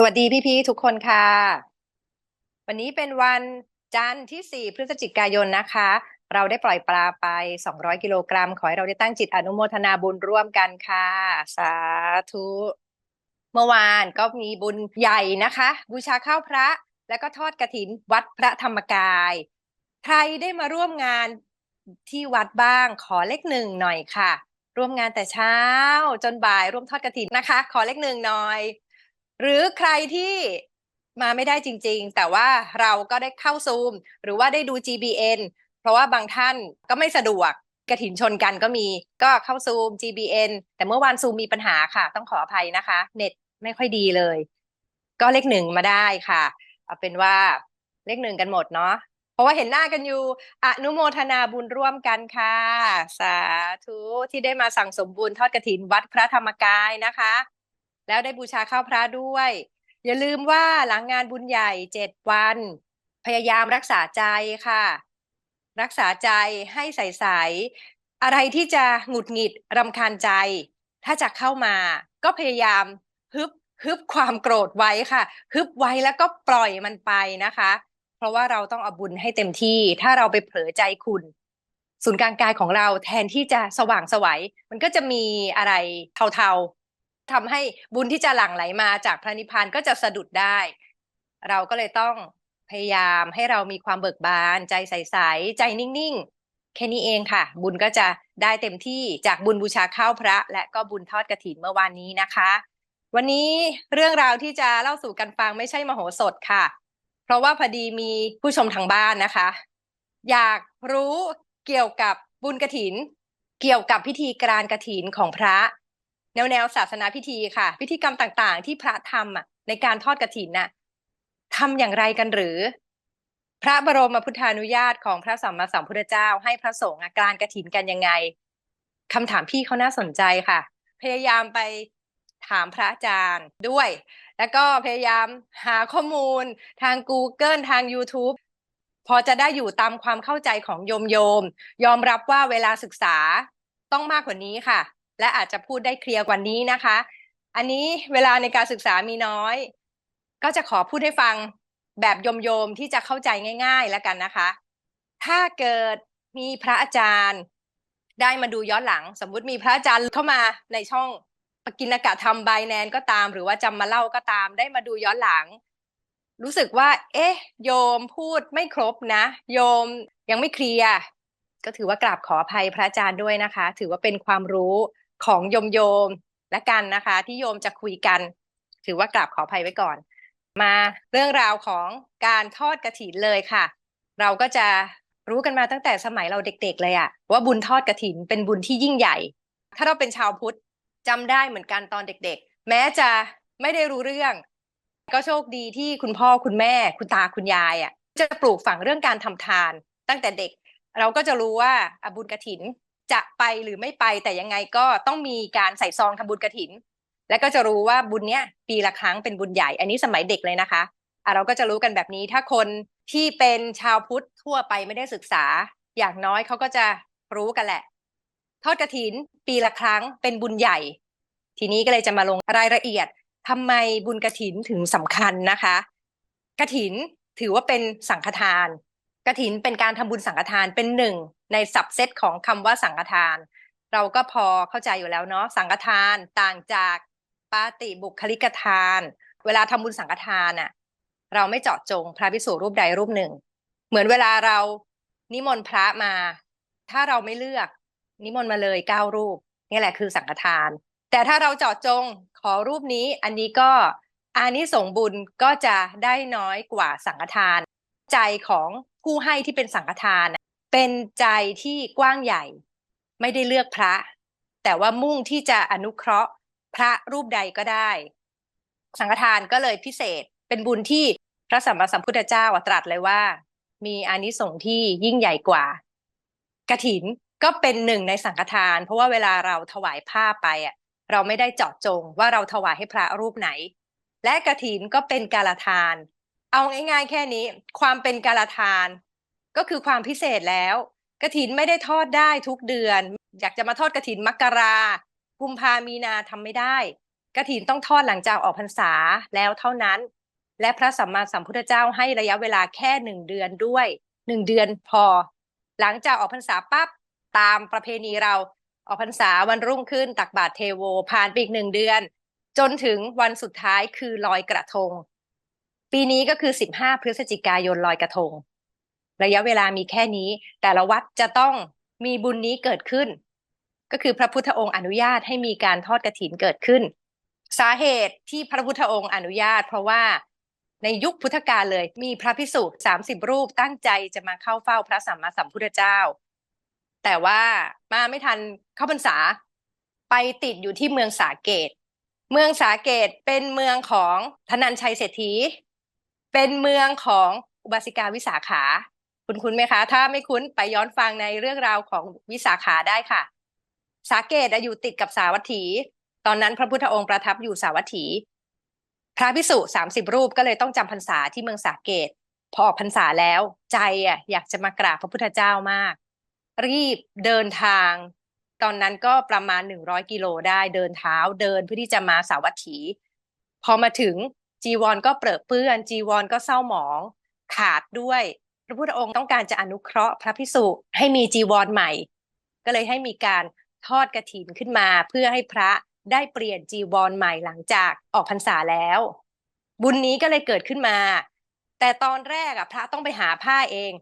สวัสดีพี่ๆทุกคนค่ะ วันนี้เป็นวันจันทร์ที่ 4 พฤศจิกายนนะคะ เราได้ปล่อยปลาไป 200 กิโลกรัม ขอให้เราได้ตั้งจิตอนุโมทนาบุญร่วมกันค่ะ สาธุ เมื่อวานก็มีบุญใหญ่นะคะ บูชาข้าวพระแล้วก็ทอดกระถินวัดพระธรรมกาย ใครได้มาร่วมงานที่วัดบ้างขอเลขหนึ่งหน่อยค่ะ ร่วมงานแต่เช้าจนบ่ายร่วมทอดกระถินนะคะ ขอเลขหนึ่งหน่อย หรือใครที่มาไม่ได้จริง ๆ แต่ว่าเราก็ได้เข้าซูม หรือว่าได้ดู GBN เพราะว่าบางท่านก็ไม่สะดวกกระถินชนกันก็มีก็เข้าซูม GBN แต่เมื่อวานซูมมีปัญหาค่ะ ต้องขออภัยนะคะ เน็ตไม่ค่อยดีเลย ก็เลขหนึ่งมาได้ค่ะ เอาเป็นว่าเลขหนึ่งกันหมดเนาะเพราะว่าเห็นหน้ากันอยู่ อนุโมทนาบุญร่วมกันค่ะ สาธุที่ได้มาสั่งสมบุญทอดกระถินวัดพระธรรมกายนะคะ แล้วได้บูชาข้าวพระด้วย อย่าลืมว่าหลังงานบุญใหญ่เจ็ดวัน พยายามรักษาใจค่ะ รักษาใจให้ใสๆอะไรที่จะหงุดหงิดรำคาญใจ ถ้าจะเข้ามา ก็พยายามฮึบฮึบความโกรธไว้ค่ะ ฮึบไว้แล้วก็ปล่อยมันไปนะคะ เพราะว่าเราต้องเอาบุญให้เต็มที่ ถ้าเราไปเผลอใจคุณ ศูนย์กลางกายของเราแทนที่จะสว่างไสวัยมันก็จะมีอะไรเทา ทำให้บุญที่จะหลั่งไหลมาจากพระนิพพานก็จะสะดุดได้ เราก็เลยต้องพยายามให้เรามีความเบิกบาน ใจใสๆใจนิ่งๆ แค่นี้เองค่ะ บุญก็จะได้เต็มที่จากบุญบูชาข้าวพระ และก็บุญทอดกระถินเมื่อวานนี้นะคะ วันนี้เรื่องราวที่จะเล่าสู่กันฟังไม่ใช่มโหสถค่ะ เพราะว่าพอดีมีผู้ชมทางบ้านนะคะ อยากรู้เกี่ยวกับบุญกระถิน เกี่ยวกับพิธีการกระถินของพระ แนวแนวศาสนาพิธีค่ะ พิธีกรรมต่างๆ ที่พระทำอะในการทอดกระถินน่ะทำอย่างไรกันหรือ พระบรมพุทธานุญาตของพระสัมมาสัมพุทธเจ้า ให้พระสงฆ์อะการกระถินกันยังไงคำถามพี่เขาน่าสนใจค่ะ พยายามไปถามพระอาจารย์ด้วย แล้วก็พยายามหาข้อมูลทาง Google ทาง YouTube พอจะได้อยู่ตามความเข้าใจของโยมโยม ยอมรับว่าเวลาศึกษาต้องมากกว่านี้ค่ะ และอาจจะพูดได้เคลียร์กว่านี้นะคะ อันนี้เวลาในการศึกษามีน้อย ก็จะขอพูดให้ฟังแบบโยมโยมที่จะเข้าใจง่าย ๆ แล้วกันนะคะ ถ้าเกิดมีพระอาจารย์ ได้มาดูย้อนหลัง สมมุติมีพระอาจารย์เข้ามาในช่องปกินกะทำบายแนนก็ตาม หรือว่าจำมาเล่าก็ตาม ได้มาดูย้อนหลัง รู้สึกว่า เอ๊ะ โยมพูดไม่ครบนะ โยมยังไม่เคลียร์ก็ถือว่ากราบขออภัยพระอาจารย์ด้วยนะคะ ถือว่าเป็นความรู้ ของโยมโยมและกันนะคะ ที่โยมจะคุยกัน ถือว่ากราบขออภัยไว้ก่อน มาเรื่องราวของการทอดกระถินเลยค่ะ เราก็จะรู้กันมาตั้งแต่สมัยเราเด็ก ๆ เลยอะว่าบุญทอดกระถินเป็นบุญที่ยิ่งใหญ่ ถ้าเราเป็นชาวพุทธจำได้เหมือนกันตอนเด็ก ๆ แม้จะไม่ได้รู้เรื่อง ก็โชคดีที่คุณพ่อคุณแม่ คุณตาคุณยายอะจะปลูกฝังเรื่องการทำทาน ตั้งแต่เด็ก เราก็จะรู้ว่าบุญกระถิน จะไปหรือไม่ไปแต่ยังไงก็ต้องมีการใส่ซองทำบุญกระถิน และก็จะรู้ว่าบุญเนี้ยปีละครั้งเป็นบุญใหญ่ อันนี้สมัยเด็กเลยนะคะะเราก็จะรู้กันแบบนี้ ถ้าคนที่เป็นชาวพุทธทั่วไปไม่ได้ศึกษา อย่างน้อยเขาก็จะรู้กันแหละ ทอดกระถินปีละครั้งเป็นบุญใหญ่ ทีนี้ก็เลยจะมาลงรายละเอียดทำไมบุญกระถินถึงสำคัญนะคะกระถินถือว่าเป็นสังฆทานกระถินเป็นการทำบุญสังฆทานเป็นหนึ่ง ในสับเซตของคำว่าสังฆทาน เราก็พอเข้าใจอยู่แล้วเนาะสังฆทานต่างจากปาติบุคลิกทาน เวลาทำบุญสังฆทานน่ะเราไม่เจาะจงพระภิกษุรูปใดรูปหนึ่ง เหมือนเวลาเรานิมนต์พระมา ถ้าเราไม่เลือกนิมนต์มาเลยเก้ารูปนี่แหละคือสังฆทาน แต่ถ้าเราเจาะจงขอรูปนี้อันนี้ก็อานิสงส์บุญก็จะได้น้อยกว่าสังฆทาน ใจของผู้ให้ที่เป็นสังฆทาน เป็นใจที่กว้างใหญ่ ไม่ได้เลือกพระ แต่ว่ามุ่งที่จะอนุเคราะห์พระรูปใดก็ได้ สังฆทานก็เลยพิเศษ เป็นบุญที่พระสัมมาสัมพุทธเจ้าตรัสเลยว่า มีอานิสงส์ที่ยิ่งใหญ่กว่ากระถินก็เป็นหนึ่งในสังฆทาน เพราะว่าเวลาเราถวายผ้าไปอะ เราไม่ได้เจาะจงว่าเราถวายให้พระรูปไหน และกระถินก็เป็นกาลทาน เอาง่ายๆ แค่นี้ ความเป็นกาลทาน ก็คือความพิเศษแล้วกระถินไม่ได้ทอดได้ทุกเดือน อยากจะมาทอดกระถินมกรากุมภามีนาทำไม่ได้กฐินต้องทอดหลังจากออกพรรษาแล้วเท่านั้น และพระสัมมาสัมพุทธเจ้าให้ระยะเวลาแค่หนึ่งเดือนด้วยหนึ่งเดือนพอ หลังจากออกพรรษาปั๊บตามประเพณีเราออกพรรษาวันรุ่งขึ้นตักบาตรเทโว ผ่านไปอีกหนึ่งเดือน จนถึงวันสุดท้ายคือลอยกระทง ปีนี้ก็คือ 15 พฤศจิกายนลอยกระทง ระยะเวลามีแค่นี้ แต่ละวัดจะต้องมีบุญนี้เกิดขึ้น ก็คือพระพุทธองค์อนุญาตให้มีการทอดกระถินเกิดขึ้น สาเหตุที่พระพุทธองค์อนุญาต เพราะว่าในยุคพุทธกาลเลย มีพระพิสุสามสิบรูปตั้งใจจะมาเข้าเฝ้าพระสัมมาสัมพุทธเจ้า แต่ว่ามาไม่ทันเข้าพรรษาไปติดอยู่ที่เมืองสาเกต เมืองสาเกตเป็นเมืองของธนันชัยเศรษฐี เป็นเมืองของอุบาสิกาวิสาขา คุณคุ้นไหมคะ ถ้าไม่คุ้นไปย้อนฟังในเรื่องราวของวิสาขาได้ค่ะ สาเกตอยู่ติดกับสาวัตถี ตอนนั้นพระพุทธองค์ประทับอยู่สาวัตถี พระพิสุสามสิบรูปก็เลยต้องจำพรรษาที่เมืองสาเกต พอออกพรรษาแล้วใจอะอยากจะมากราบพระพุทธเจ้ามาก รีบเดินทาง ตอนนั้นก็ประมาณหนึ่งร้อยกิโลได้เดินเท้าเดินเพื่อที่จะมาสาวัตถี พอมาถึงจีวรก็เปรอะเปื้อน จีวรก็เศร้าหมอง ขาดด้วย พระพุทธองค์ต้องการจะอนุเคราะห์พระพิสุให้มีจีวรใหม่ ก็เลยให้มีการทอดกระถินขึ้นมา เพื่อให้พระได้เปลี่ยนจีวรใหม่หลังจากออกพรรษาแล้ว บุญนี้ก็เลยเกิดขึ้นมา แต่ตอนแรกอะพระต้องไปหาผ้าเอง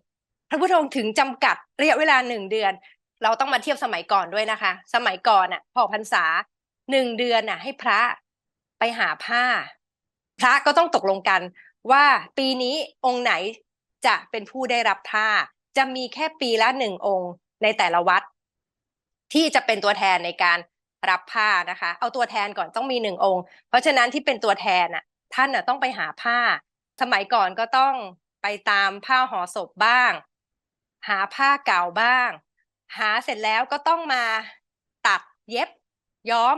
พระพุทธองค์ถึงจำกัดระยะเวลาหนึ่งเดือน เราต้องมาเทียบสมัยก่อนด้วยนะคะ สมัยก่อนอะพอพรรษาหนึ่งเดือนอะให้พระไปหาผ้า พระก็ต้องตกลงกันว่าปีนี้องค์ไหน จะเป็นผู้ได้รับผ้าจะมีแค่ปีละหนึ่งองค์ในแต่ละวัด ที่จะเป็นตัวแทนในการรับผ้านะคะ เอาตัวแทนก่อนต้องมีหนึ่งองค์ เพราะฉะนั้นที่เป็นตัวแทนน่ะ ท่านน่ะต้องไปหาผ้า สมัยก่อนก็ต้องไปตามผ้าห่อศพบ้าง หาผ้าเก่าบ้าง หาเสร็จแล้วก็ต้องมาตัดเย็บ ย้อม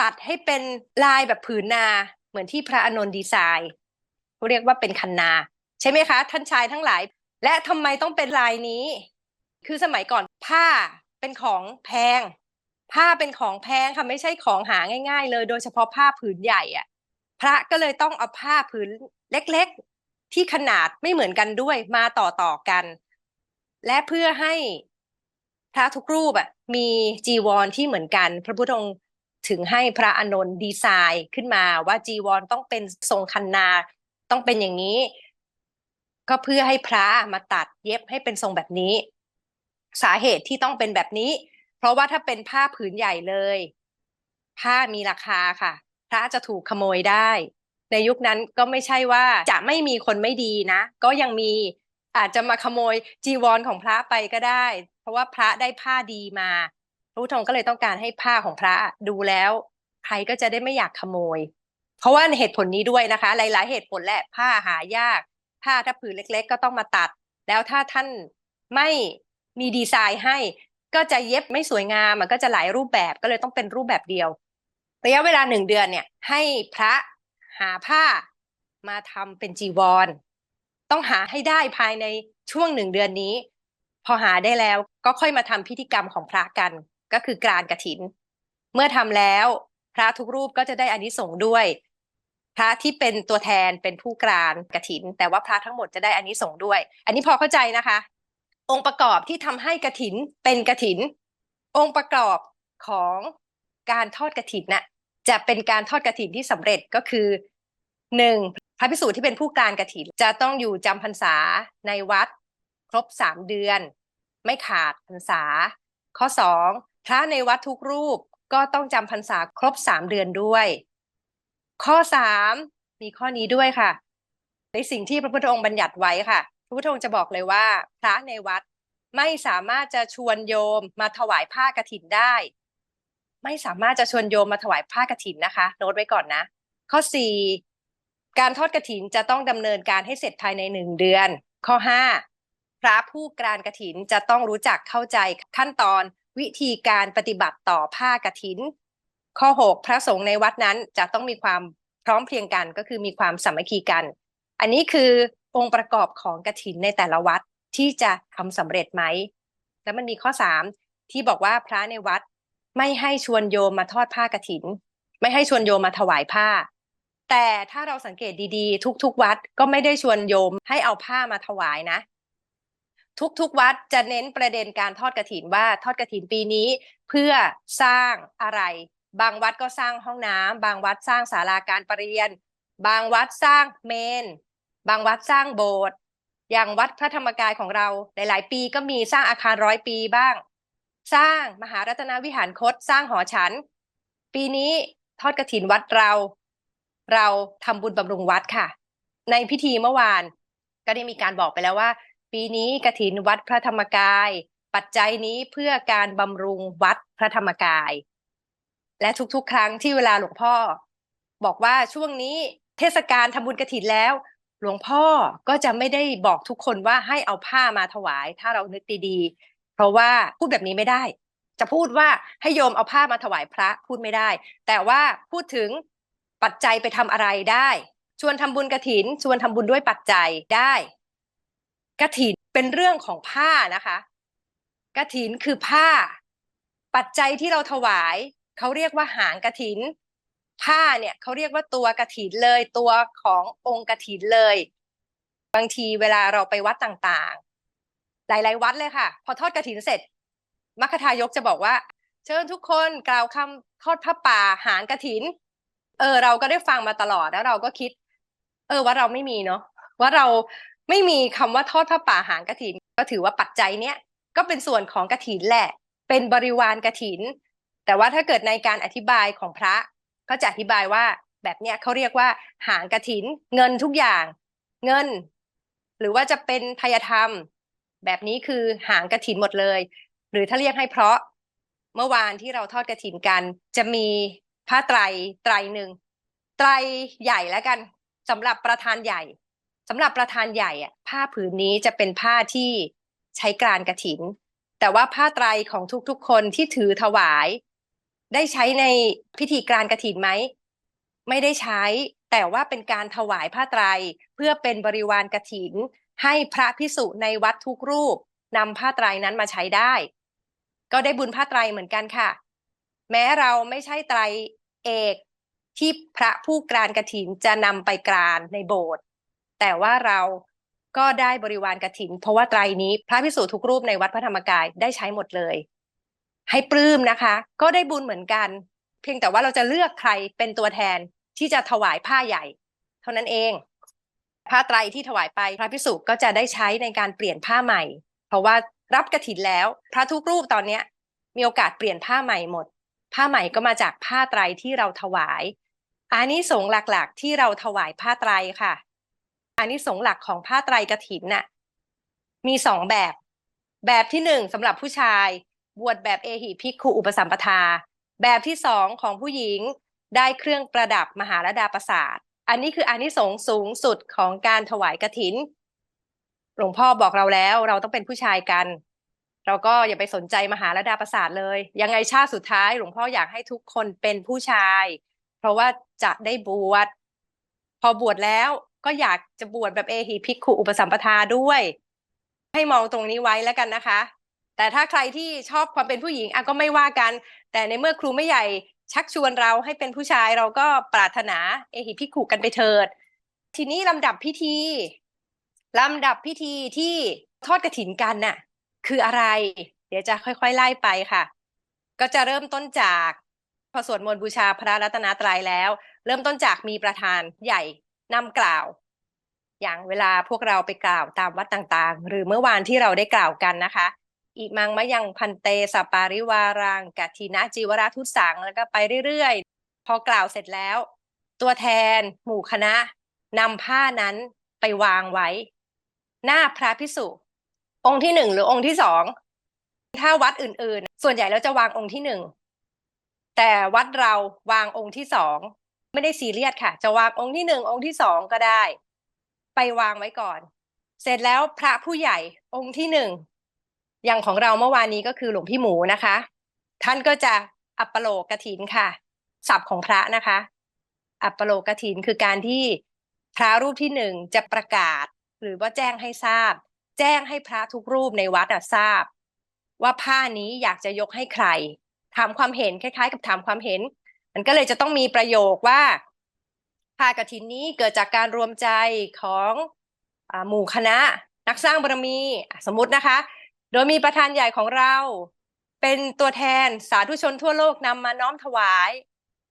ตัดให้เป็นลายแบบผืนนาเหมือนที่พระอานนท์ดีไซน์เขาเรียกว่าเป็นคันนา ใช่ไหมคะ ท่านชายทั้งหลาย และทำไมต้องเป็นลายนี้ คือสมัยก่อนผ้าเป็นของแพง ผ้าเป็นของแพงค่ะไม่ใช่ของหาง่าย ๆ เลย โดยเฉพาะผ้าผืนใหญ่อะพระก็เลยต้องเอาผ้าผืนเล็กๆ ที่ขนาดไม่เหมือนกันด้วยมาต่อต่อกัน และเพื่อให้พระทุกรูปอะมีจีวรที่เหมือนกัน พระพุทธองค์ถึงให้พระอานนท์ดีไซน์ขึ้นมาว่าจีวรต้องเป็นทรงคันนา ต้องเป็นอย่างนี้ ก็เพื่อให้พระมาตัดเย็บให้เป็นทรงแบบนี้ สาเหตุที่ต้องเป็นแบบนี้ เพราะว่าถ้าเป็นผ้าผืนใหญ่เลย ผ้ามีราคาค่ะ พระจะถูกขโมยได้ ในยุคนั้นก็ไม่ใช่ว่าจะไม่มีคนไม่ดีนะ ก็ยังมีอาจจะมาขโมยจีวรของพระไปก็ได้ เพราะว่าพระได้ผ้าดีมาพระพุทธองค์ก็เลยต้องการให้ผ้าของพระดูแล้ว ใครก็จะได้ไม่อยากขโมย เพราะว่าเหตุผลนี้ด้วยนะคะ หลาย ๆ เหตุผลแหละผ้าหายาก ผ้าถ้าผืนเล็ก ๆ ก็ต้องมาตัด แล้วถ้าท่านไม่มีดีไซน์ให้ ก็จะเย็บไม่สวยงามมันก็จะหลายรูปแบบก็เลยต้องเป็นรูปแบบเดียวระยะเวลาหนึ่งเดือนเนี่ย ให้พระหาผ้ามาทำเป็นจีวร ต้องหาให้ได้ภายในช่วงหนึ่งเดือนนี้ พอหาได้แล้วก็ค่อยมาทำพิธีกรรมของพระกัน ก็คือการกระถิน เมื่อทำแล้ว พระทุกรูปก็จะได้อานิสงส์ด้วย พระที่เป็นตัวแทนเป็นผู้กรานกระถิน แต่ว่าพระทั้งหมดจะได้อานิสงส์ด้วย อันนี้พอเข้าใจนะคะ องค์ประกอบที่ทำให้กระถินเป็นกระถิน องค์ประกอบของการทอดกระถินน่ะจะเป็นการทอดกระถินที่สำเร็จก็คือหนึ่งพระภิกษุที่เป็นผู้การกระถิน จะต้องอยู่จำพรรษาในวัด ครบสามเดือน ไม่ขาดพรรษา ข้อสองพระในวัดทุกรูปก็ต้องจำพรรษาครบสามเดือนด้วย ข้อสามมีข้อนี้ด้วยค่ะ ในสิ่งที่พระพุทธองค์บัญญัติไว้ค่ะ พระพุทธองค์จะบอกเลยว่า พระในวัดไม่สามารถจะชวนโยมมาถวายผ้ากฐินได้ ไม่สามารถจะชวนโยมมาถวายผ้ากฐินนะคะโน้ตไว้ก่อนนะ ข้อสี่การทอดกฐินจะต้องดำเนินการให้เสร็จภายในหนึ่งเดือน ข้อห้าพระผู้กรานกฐินจะต้องรู้จักเข้าใจขั้นตอนวิธีการปฏิบัติต่อผ้ากฐิน ข้อ 6 พระสงฆ์ในวัดนั้นจะต้องมีความพร้อมเพรียงกันก็คือมีความสามัคคีกัน อันนี้คือองค์ประกอบของกฐินในแต่ละวัดที่จะทำสำเร็จไหม แล้วมันมีข้อ 3 ที่บอกว่าพระในวัดไม่ให้ชวนโยมมาทอดผ้ากฐิน ไม่ให้ชวนโยมมาถวายผ้า แต่ถ้าเราสังเกตดีๆ ทุกๆวัดก็ไม่ได้ชวนโยมให้เอาผ้ามาถวายนะ ทุกๆวัดจะเน้นประเด็นการทอดกระถินว่าทอดกระถินปีนี้ เพื่อสร้างอะไร บางวัดก็สร้างห้องน้ำบางวัดสร้างศาลาการประเรียน บางวัดสร้างเมน บางวัดสร้างโบสถ์อย่างวัดพระธรรมกายของเราหลาย ๆ ปีก็มีสร้างอาคารร้อยปีบ้าง สร้างมหารัตนวิหารคตสร้างหอฉัน ปีนี้ทอดกระถินวัดเรา เราทำบุญบำรุงวัดค่ะ ในพิธีเมื่อวาน ก็ได้มีการบอกไปแล้วว่า ปีนี้กระถินวัดพระธรรมกาย ปัจจัยนี้เพื่อการบำรุงวัดพระธรรมกาย และทุกๆ ครั้งที่เวลาหลวงพ่อ บอกว่าช่วงนี้เทศกาลทำบุญกระถินแล้ว หลวงพ่อก็จะไม่ได้บอกทุกคนว่าให้เอาผ้ามาถวาย ถ้าเรานึกดีๆ เพราะว่าพูดแบบนี้ไม่ได้ จะพูดว่าให้โยมเอาผ้ามาถวายพระพูดไม่ได้ แต่ว่าพูดถึงปัจจัยไปทำอะไรได้ ชวนทำบุญกระถิน ชวนทำบุญด้วยปัจจัยได้กระถินเป็นเรื่องของผ้านะคะกระถินคือผ้า ปัจจัยที่เราถวาย เขาเรียกว่าหางกระถิน ผ้าเนี่ยเขาเรียกว่าตัวกระถินเลยตัวขององค์กระถินเลย บางทีเวลาเราไปวัดต่างๆ หลาย ๆ วัดเลยค่ะ พอทอดกระถินเสร็จมัคคทายกจะบอกว่า เชิญทุกคนกล่าวคำทอดพระป่าหางกระถิน เออ เราก็ได้ฟังมาตลอดแล้วเราก็คิด เออว่าเราไม่มีเนาะว่าเราไม่มีคำว่าทอดพระป่าหางกระถิน ก็ถือว่าปัจจัยเนี้ยก็เป็นส่วนของกระถินแหละ เป็นบริวารกระถิน แต่ว่าถ้าเกิดในการอธิบายของพระก็จะอธิบายว่าแบบเนี้ยเขาเรียกว่าหางกระถิน เงินทุกอย่าง เงิน หรือว่าจะเป็นทายธรรม แบบนี้คือหางกระถินหมดเลย หรือถ้าเรียกให้เพราะเมื่อวานที่เราทอดกระถินกัน จะมีผ้าไตรไตรหนึ่งไตรใหญ่แล้วกันสำหรับประธานใหญ่สำหรับประธานใหญ่อะผ้าผืนนี้จะเป็นผ้าที่ใช้กรานกระถิน แต่ว่าผ้าไตรของทุกๆคนที่ถือถวาย ได้ใช้ในพิธีกรานกระถินไหม ไม่ได้ใช้ แต่ว่าเป็นการถวายผ้าไตร เพื่อเป็นบริวารกระถิน ให้พระพิสุในวัดทุกรูปนำผ้าไตรนั้นมาใช้ได้ ก็ได้บุญผ้าไตรเหมือนกันค่ะ แม้เราไม่ใช่ไตรเอกที่พระผู้กรานกระถินจะนำไปกรานในโบสถ์แต่ว่าเราก็ได้บริวารกระถิน เพราะว่าไตรนี้พระพิสุทุกรูปในวัดพระธรรมกายได้ใช้หมดเลย ให้ปลื้มนะคะ ก็ได้บุญเหมือนกัน เพียงแต่ว่าเราจะเลือกใครเป็นตัวแทนที่จะถวายผ้าใหญ่ เท่านั้นเองผ้าไตรที่ถวายไปพระพิสุก็จะได้ใช้ในการเปลี่ยนผ้าใหม่ เพราะว่ารับกระถินแล้ว พระทุกรูปตอนเนี้ย มีโอกาสเปลี่ยนผ้าใหม่หมด ผ้าใหม่ก็มาจากผ้าไตรที่เราถวายอันนี้สงหลักๆ ที่เราถวายผ้าไตรค่ะอันนี้สงหลักของผ้าไตรกฐินน่ะมีสองแบบ แบบที่หนึ่งสำหรับผู้ชาย บวชแบบเอหิภิกขุอุปสัมปทา แบบที่สองของผู้หญิงได้เครื่องประดับมหาลดาประสาท อันนี้คืออันนี้สงสูงสุดของการถวายกฐิน หลวงพ่อบอกเราแล้วเราต้องเป็นผู้ชายกัน เราก็อย่าไปสนใจมหาลดาประสาทเลย ยังไงชาติสุดท้าย หลวงพ่ออยากให้ทุกคนเป็นผู้ชาย เพราะว่าจะได้บวช พอบวชแล้วก็อยากจะบวชแบบเอหิภิกขุอุปสัมปทาด้วย ให้มองตรงนี้ไว้แล้วกันนะคะ แต่ถ้าใครที่ชอบความเป็นผู้หญิงอะก็ไม่ว่ากัน แต่ในเมื่อครูไม่ใหญ่ชักชวนเราให้เป็นผู้ชายเราก็ปรารถนาเอหิภิขุกันไปเถิด ทีนี้ลำดับพิธีลำดับพิธีที่ทอดกระถินกันน่ะ คืออะไร เดี๋ยวจะค่อยๆไล่ไปค่ะ ก็จะเริ่มต้นจากพอสวดมนต์บูชาพระรัตนตรัยแล้ว เริ่มต้นจากมีประธานใหญ่นำกล่าว อย่างเวลาพวกเราไปกล่าวตามวัดต่างๆ หรือเมื่อวานที่เราได้กล่าวกันนะคะ อิมังมะยังพันเตสปาริวารังกัตินะจีวราทุสังแล้วก็ไปเรื่อยๆ พอกล่าวเสร็จแล้ว ตัวแทน หมู่คณะนำผ้านั้นไปวางไว้ หน้าพระพิสุองค์ที่หนึ่งหรือองค์ที่สองถ้าวัดอื่นๆ ส่วนใหญ่เราจะวางองค์ที่หนึ่งแต่วัดเราวางองค์ที่สองไม่ได้ซีเรียสค่ะ จะวางองค์ที่หนึ่งองค์ที่สองก็ได้ ไปวางไว้ก่อน เสร็จแล้วพระผู้ใหญ่องค์ที่หนึ่ง อย่างของเราเมื่อวานนี้ก็คือหลวงพี่หมูนะคะ ท่านก็จะอัปโลกกถินค่ะศัพท์ของพระนะคะ อัปโลกกถินคือการที่พระรูปที่หนึ่งจะประกาศ หรือว่าแจ้งให้ทราบ แจ้งให้พระทุกรูปในวัดทราบ ว่าผ้านี้อยากจะยกให้ใครถามความเห็นคล้ายๆ กับถามความเห็น มันก็เลยจะต้องมีประโยคว่าผ้ากฐินนี้เกิดจากการรวมใจของอหมู่คณะ นักสร้างบารมีสมมตินะคะ โดยมีประธานใหญ่ของเรา เป็นตัวแทนสาธุชนทั่วโลกนำมาน้อมถวาย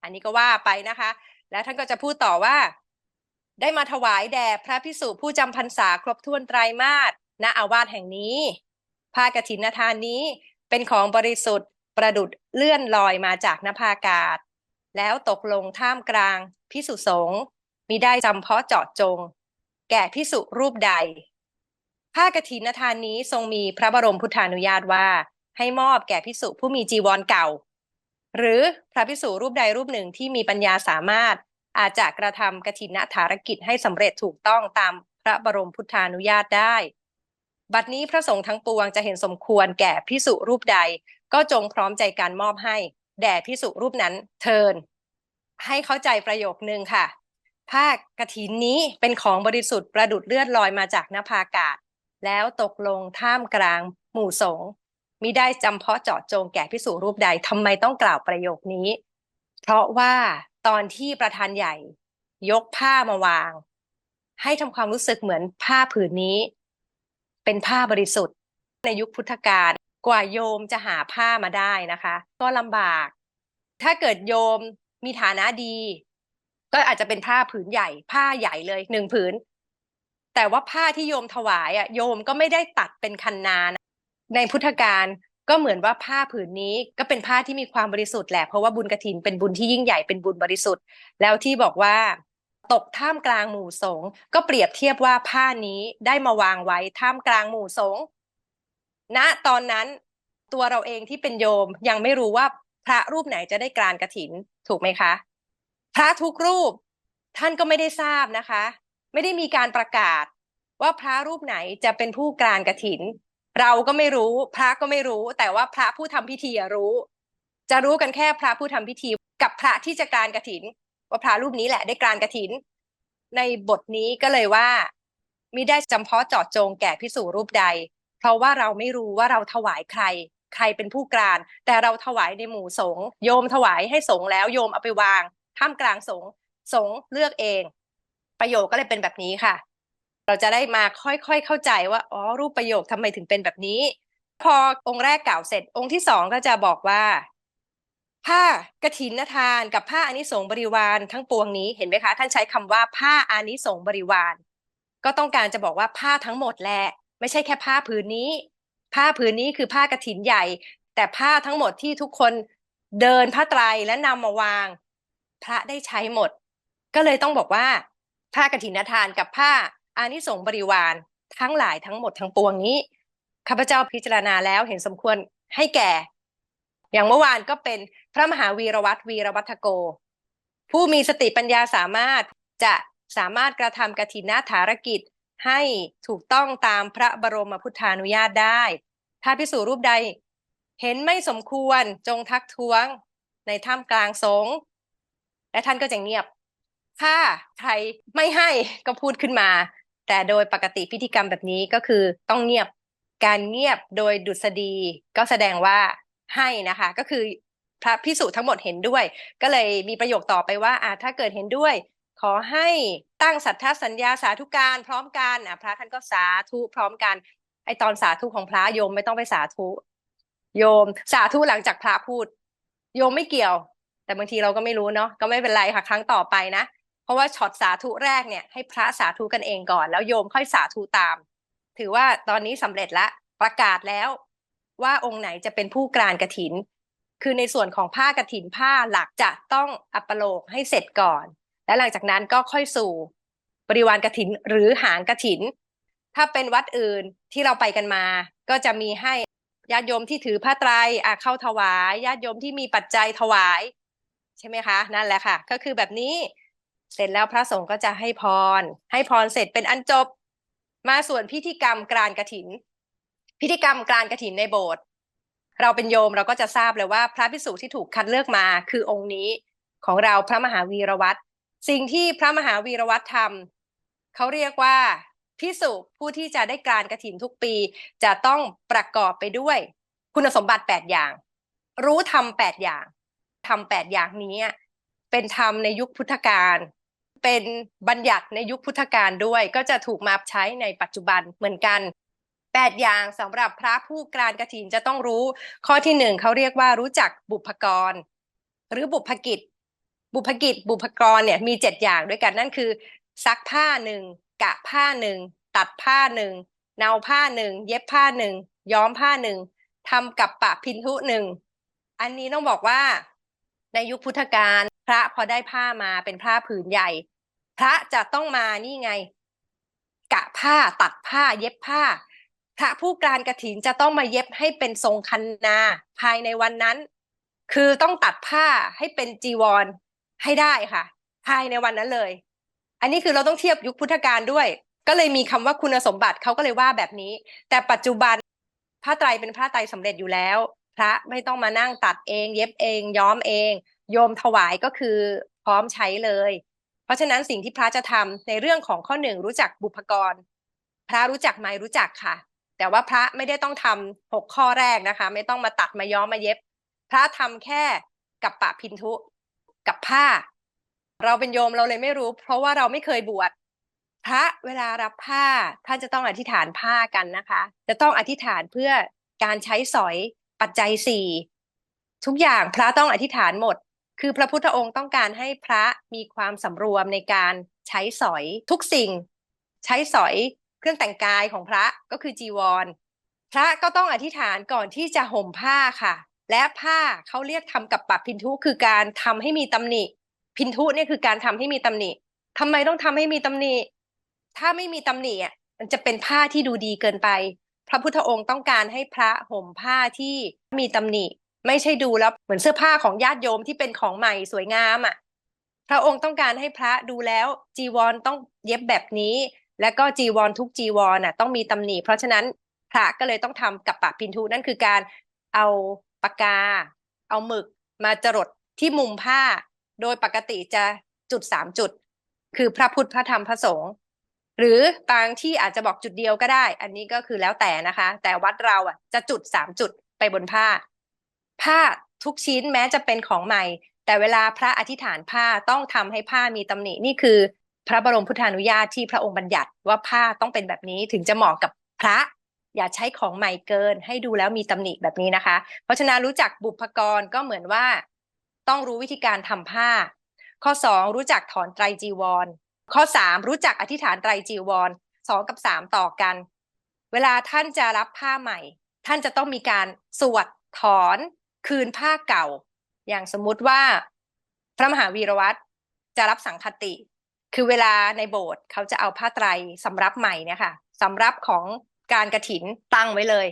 อันนี้ก็ว่าไปนะคะ แล้วท่านก็จะพูดต่อว่า ได้มาถวายแด่พระพิสุผู้จำพรรษาครบถ้วนไตรมาสณอาวาสแห่งนี้ผ้ากฐินทานนี้เป็นของบริสุทธิ์ประดุดเลื่อนลอยมาจากนภาอากาศ แล้วตกลงท่ามกลางพิสุสงฆ์มิได้จำเพาะเจาะจง แก่พิสุรูปใด ผ้ากฐินทานนี้ทรงมีพระบรมพุทธานุญาตว่า ให้มอบแก่พิสุผู้มีจีวรเก่า หรือพระพิสุรูปใดรูปหนึ่งที่มีปัญญาสามารถ อาจจะกระทำกฐินธารกิจให้สำเร็จถูกต้องตามพระบรมพุทธานุญาตได้ บัดนี้พระสงฆ์ทั้งปวงจะเห็นสมควรแก่พิสุรูปใด ก็จงพร้อมใจการมอบให้ แด่พิสุรูปนั้นเทินให้เข้าใจประโยคนึงค่ะผ้ากฐินนี้เป็นของบริสุทธิ์ประดุดเลือดลอยมาจากนภาอากาศ แล้วตกลงท่ามกลางหมู่สงฆ์มิได้จำเพาะเจาะจงแก่พิสุรูปใดทำไมต้องกล่าวประโยคนี้ เพราะว่าตอนที่ประธานใหญ่ ยกผ้ามาวาง ให้ทำความรู้สึกเหมือนผ้าผืนนี้ เป็นผ้าบริสุทธิ์ ในยุคพุทธกาลกว่าโยมจะหาผ้ามาได้นะคะ ก็ลำบาก ถ้าเกิดโยมมีฐานะดี ก็อาจจะเป็นผ้าผืนใหญ่ ผ้าใหญ่เลยหนึ่งผืน แต่ว่าผ้าที่โยมถวายอะโยมก็ไม่ได้ตัดเป็นคันนานะในพุทธกาลก็เหมือนว่าผ้าผืนนี้ก็เป็นผ้าที่มีความบริสุทธิ์แหละเพราะว่าบุญกระถินเป็นบุญที่ยิ่งใหญ่เป็นบุญบริสุทธิ์ แล้วที่บอกว่าตกท่ามกลางหมู่สงก็เปรียบเทียบว่าผ้านี้ได้มาวางไว้ท่ามกลางหมู่สงฆ์ณตอนนั้นตัวเราเองที่เป็นโยมยังไม่รู้ว่าพระรูปไหนจะได้กรานกระถินถูกไหมคะ พระทุกรูปท่านก็ไม่ได้ทราบนะคะ ไม่ได้มีการประกาศ ว่าพระรูปไหนจะเป็นผู้กรานกระถิน เราก็ไม่รู้ พระก็ไม่รู้ แต่ว่าพระผู้ทำพิธีรู้ จะรู้กันแค่พระผู้ทำพิธี กับพระที่จะกรานกระถิน ว่าพระรูปนี้แหละได้กรานกระถิน ในบทนี้ก็เลยว่ามิได้จำเพาะเจาะจงแก่พิสูรูปใด เพราะว่าเราไม่รู้ว่าเราถวายใคร ใครเป็นผู้กราน แต่เราถวายในหมู่สงโยมถวายให้สงแล้วโยมเอาไปวางท่ามกลางสงสงเลือกเอง ประโยคก็เลยเป็นแบบนี้ค่ะ เราจะได้มาค่อยๆเข้าใจว่าอ๋อรูปประโยคทำไมถึงเป็นแบบนี้ พอองค์แรกกล่าวเสร็จ องค์ที่สองก็จะบอกว่าผ้ากฐินทานกับผ้าอานิสงบริวารทั้งปวงนี้เห็นไหมคะ ท่านใช้คำว่าผ้าอานิสงบริวาร ก็ต้องการจะบอกว่าผ้าทั้งหมดแหละไม่ใช่แค่ผ้าผืนนี้ ผ้าผืนนี้คือผ้ากฐินใหญ่ แต่ผ้าทั้งหมดที่ทุกคนเดินผ้าไตรและนำมาวาง พระได้ใช้หมด ก็เลยต้องบอกว่า ผ้ากฐินทานกับผ้าอานิสงส์บริวารทั้งหลายทั้งหมดทั้งปวงนี้ข้าพเจ้าพิจารณาแล้วเห็นสมควรให้แก่ อย่างเมื่อวานก็เป็นพระมหาวีรวัตรวีรวัฒโก ผู้มีสติปัญญาสามารถจะสามารถกระทำกฐินธารกิจให้ถูกต้องตามพระบรมพุทธานุญาตได้ ถ้าพิสูรรูปใด เห็นไม่สมควรจงทักท้วงในท่ามกลางสงและท่านก็จะเงียบ ถ้าใครไม่ให้ก็พูดขึ้นมา แต่โดยปกติพิธีกรรมแบบนี้ก็คือต้องเงียบการเงียบโดยดุษฎีก็แสดงว่าให้นะคะ ก็คือพระพิสุทั้งหมดเห็นด้วย ก็เลยมีประโยคต่อไปว่าอ่าถ้าเกิดเห็นด้วย ขอให้ตั้งสัทธสัญญาสาธุการพร้อมกันอะพระท่านก็สาธุพร้อมกันไอตอนสาธุของพระโยมไม่ต้องไปสาธุ โยมสาธุหลังจากพระพูด โยมไม่เกี่ยว แต่บางทีเราก็ไม่รู้เนาะก็ไม่เป็นไรค่ะ ครั้งต่อไปนะ ราะว่าช็อตสาธุแรกเนี่ยให้พระสาธุกันเองก่อน แล้วโยมค่อยสาธุตาม ถือว่าตอนนี้สำเร็จละประกาศแล้ว ว่าองค์ไหนจะเป็นผู้กรานกระถิน คือในส่วนของผ้ากระถินผ้าหลักจะต้องอัปโลกให้เสร็จก่อน และหลังจากนั้นก็ค่อยสู่บริวารกระถินหรือหางกระถิน ถ้าเป็นวัดอื่นที่เราไปกันมา ก็จะมีให้ญาติโยมที่ถือผ้าไตรอะเข้าถวายญาติโยมที่มีปัจจัยถวาย ใช่ไหมคะ นั่นแหละค่ะ ก็คือแบบนี้ เสร็จแล้วพระสงฆ์ก็จะให้พร ให้พรเสร็จเป็นอันจบ มาส่วนพิธีกรรมกรานกระถิน พิธีกรรมกรานกระถินในโบสถ์เราเป็นโยมเราก็จะทราบเลยว่า พระภิกษุที่ถูกคัดเลือกมาคือองค์นี้ของเราพระมหาวีรวัตรสิ่งที่พระมหาวีรวัตรทำเขาเรียกว่าพิสุผู้ที่จะได้กานกระถินทุกปี จะต้องประกอบไปด้วย คุณสมบัติแปดอย่าง รู้ทำแปดอย่างทำแปดอย่างนี้เป็นธรรมในยุคพุทธกาล เป็นบัญญัติในยุคพุทธกาลด้วย ก็จะถูกมาใช้ในปัจจุบันเหมือนกันแปดอย่างสำหรับพระผู้กรานกฐินจะต้องรู้ ข้อที่หนึ่งเขาเรียกว่ารู้จักบุพกร หรือบุพกิจ บุพกิจ บุพกรเนี่ยมีเจ็ดอย่างด้วยกันนั่นคือ ซักผ้าหนึ่งกะผ้าหนึ่งตัดผ้าหนึ่งเนาผ้าหนึ่งเย็บผ้าหนึ่งย้อมผ้าหนึ่งทำกับปะพินทุหนึ่งอันนี้ต้องบอกว่า ในยุคพุทธกาลพระพอได้ผ้ามาเป็นผ้าผืนใหญ่ พระจะต้องมานี่ไง กะผ้าตัดผ้าเย็บผ้า พระผู้การกระถินจะต้องมาเย็บให้เป็นทรงคันนา ภายในวันนั้น คือต้องตัดผ้าให้เป็นจีวรให้ได้ค่ะ ภายในวันนั้นเลย อันนี้คือเราต้องเทียบยุคพุทธกาลด้วย ก็เลยมีคำว่าคุณสมบัติเขาก็เลยว่าแบบนี้ แต่ปัจจุบันผ้าไตรเป็นผ้าไตรสำเร็จอยู่แล้ว พระไม่ต้องมานั่งตัดเอง เย็บเองย้อมเอง โยมถวายก็คือพร้อมใช้เลย เพราะฉะนั้นสิ่งที่พระจะทำในเรื่องของข้อหนึ่งรู้จักบุพกร พระรู้จักไหมรู้จักค่ะ แต่ว่าพระไม่ได้ต้องทำหกข้อแรกนะคะ ไม่ต้องมาตัดมาย้อมมาเย็บ พระทำแค่กับปะพินทุกับผ้า เราเป็นโยมเราเลยไม่รู้ เพราะว่าเราไม่เคยบวชพระเวลารับผ้าท่านจะต้องอธิษฐานผ้ากันนะคะ จะต้องอธิษฐานเพื่อการใช้สอย ปัจจัยสี่ทุกอย่างพระต้องอธิษฐานหมด คือพระพุทธองค์ต้องการให้พระมีความสำรวมในการใช้สอยทุกสิ่ง ใช้สอยเครื่องแต่งกายของพระก็คือจีวร พระก็ต้องอธิษฐานก่อนที่จะห่มผ้าค่ะ และผ้าเขาเรียกทำกับปับพินทุคือการทำให้มีตำหนิ พินทุเนี่ยคือการทำให้มีตำหนิทำไมต้องทำให้มีตำหนิ ถ้าไม่มีตำหนิอะมันจะเป็นผ้าที่ดูดีเกินไป พระพุทธองค์ต้องการให้พระห่มผ้าที่มีตำหนิ ไม่ใช่ดูแล้วเหมือนเสื้อผ้าของญาติโยมที่เป็นของใหม่สวยงามอะ พระองค์ต้องการให้พระดูแล้วจีวรต้องเย็บแบบนี้ แล้วก็จีวรทุกจีวรน่ะต้องมีตำหนิ เพราะฉะนั้นพระก็เลยต้องทำกับปะพินทุนั่นคือการเอาปากกา เอาหมึกมาจรดที่มุมผ้า โดยปกติจะจุดสามจุด คือพระพุทธพระธรรมพระสงฆ์ หรือบางที่อาจจะบอกจุดเดียวก็ได้ อันนี้ก็คือแล้วแต่นะคะ แต่วัดเราอะจะจุดสามจุดไปบนผ้า ผ้าทุกชิ้นแม้จะเป็นของใหม่ แต่เวลาพระอธิษฐานผ้าต้องทำให้ผ้ามีตำหนินี่คือ พระบรมพุทธานุญาตที่พระองค์บัญญัติว่าผ้าต้องเป็นแบบนี้ถึงจะเหมาะกับพระ อย่าใช้ของใหม่เกิน ให้ดูแล้วมีตำหนิแบบนี้นะคะ เพราะฉะนั้นรู้จักบุพกรก็เหมือนว่า ต้องรู้วิธีการทำผ้า ข้อสองรู้จักถอนไตรจีวร ข้อสามรู้จักอธิษฐานไตรจีวรสองกับสามต่อกัน เวลาท่านจะรับผ้าใหม่ ท่านจะต้องมีการสวดถอนคืนผ้าเก่า อย่างสมมุติว่า พระมหาวีรวัตรจะรับสังคติ คือเวลาในโบสถ์เขาจะเอาผ้าไตรสำรับใหม่เนี่ยค่ะสำรับของการกระถินตั้งไว้เลย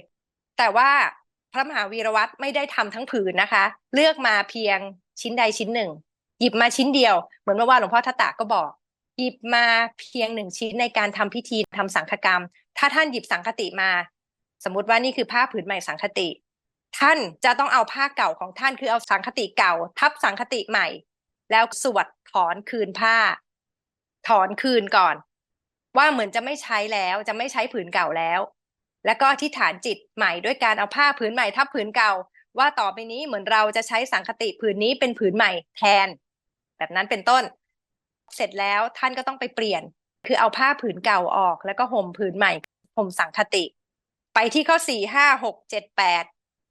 แต่ว่าพระมหาวีรวัตรไม่ได้ทำทั้งผืนนะคะ เลือกมาเพียงชิ้นใดชิ้นหนึ่ง หยิบมาชิ้นเดียว เหมือนว่าหลวงพ่อทัตตะก็บอก หยิบมาเพียงหนึ่งชิ้นในการทำพิธีทำสังฆกรรม ถ้าท่านหยิบสังคติมา สมมุติว่านี่คือผ้าผืนใหม่สังคติ ท่านจะต้องเอาผ้าเก่าของท่านคือเอาสังคติเก่า ทับสังคติใหม่ แล้วสวดถอนคืนผ้า ถอนคืนก่อน ว่าเหมือนจะไม่ใช้แล้วจะไม่ใช้ผืนเก่าแล้ว แล้วก็อธิษฐานจิตใหม่ด้วยการเอาผ้าผืนใหม่ทับผืนเก่า ว่าต่อไปนี้เหมือนเราจะใช้สังคติผืนนี้เป็นผืนใหม่แทน แบบนั้นเป็นต้น เสร็จแล้วท่านก็ต้องไปเปลี่ยน คือเอาผ้าผืนเก่าออก แล้วก็ห่มผืนใหม่ห่มสังคติ ไปที่ข้อสี่ห้าหกเจ็ดแปด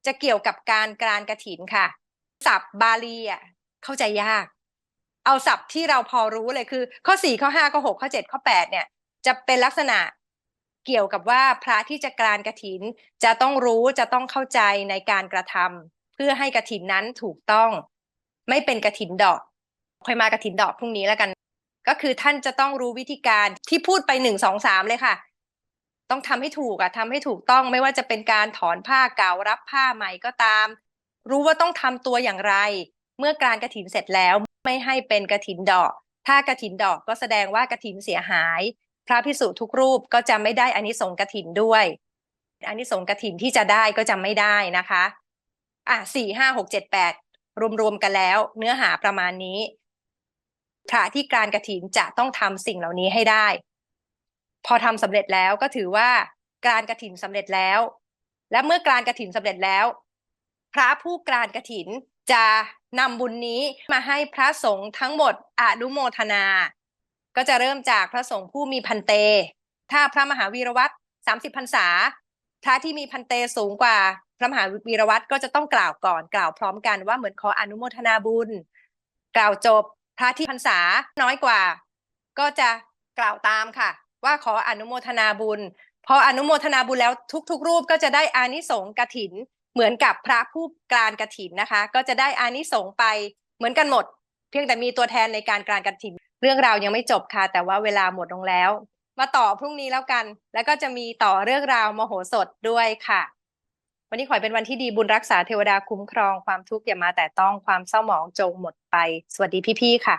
จะเกี่ยวกับการกรานกระถินค่ะศัพท์บาลีอะเข้าใจยาก เอาศัพท์ที่เราพอรู้เลยคือ ข้อสี่ข้อห้าข้อหกข้อเจ็ดข้อแปดเนี่ย จะเป็นลักษณะเกี่ยวกับว่าพระที่จะกรานกระถิน จะต้องรู้จะต้องเข้าใจในการกระทำเพื่อให้กระถินนั้นถูกต้อง ไม่เป็นกระถินดอกค่อยมากระถินดอกพรุ่งนี้แล้วกัน ก็คือท่านจะต้องรู้วิธีการที่พูดไปหนึ่งสองสามเลยค่ะ ต้องทำให้ถูกอะทำให้ถูกต้องไม่ว่าจะเป็นการถอนผ้าเก่ารับผ้าใหม่ก็ตาม รู้ว่าต้องทำตัวอย่างไร เมื่อการกระถินเสร็จแล้วไม่ให้เป็นกระถินดอก ถ้ากระถินดอกก็แสดงว่ากระถินเสียหาย พระพิสุทุกรูปก็จะไม่ได้อานิสงส์กระถินด้วยอานิสงส์กระถินที่จะได้ก็จะไม่ได้นะคะ อะสี่ห้าหกเจ็ดแปดรวมๆกันแล้ว เนื้อหาประมาณนี้ พระที่การกระถินจะต้องทำสิ่งเหล่านี้ให้ได้ พอทำสำเร็จแล้วก็ถือว่าการกระถินสำเร็จแล้ว และเมื่อการกระถินสำเร็จแล้ว พระผู้กรานกระถินจะนำบุญนี้มาให้พระสงฆ์ทั้งหมดอนุโมทนา ก็จะเริ่มจากพระสงฆ์ผู้มีพันเต ถ้าพระมหาวีรวัตรสามสิบพรรษาพระที่มีพันเตสูงกว่าพระมหาวีรวัตรก็จะต้องกล่าวก่อนกล่าวพร้อมกันว่าเหมือนขออนุโมทนาบุญ กล่าวจบ พระที่พรรษาน้อยกว่า ก็จะกล่าวตามค่ะ ว่าขออนุโมทนาบุญ พออนุโมทนาบุญแล้วทุกๆ รูปก็จะได้อานิสงส์กฐิน เหมือนกับพระผู้กรานกฐินนะคะ ก็จะได้อานิสงส์ไปเหมือนกันหมด เพียงแต่มีตัวแทนในการกรานกฐิน เรื่องราวยังไม่จบค่ะ แต่ว่าเวลาหมดลงแล้ว มาต่อพรุ่งนี้แล้วกัน แล้วก็จะมีต่อเรื่องราวมโหสถด้วยค่ะ วันนี้ขอให้เป็นวันที่ดีบุญรักษาเทวดาคุ้มครองความทุกข์อย่ามาแต่ต้องความเศร้าหมองจงหมดไป สวัสดีพี่ๆค่ะ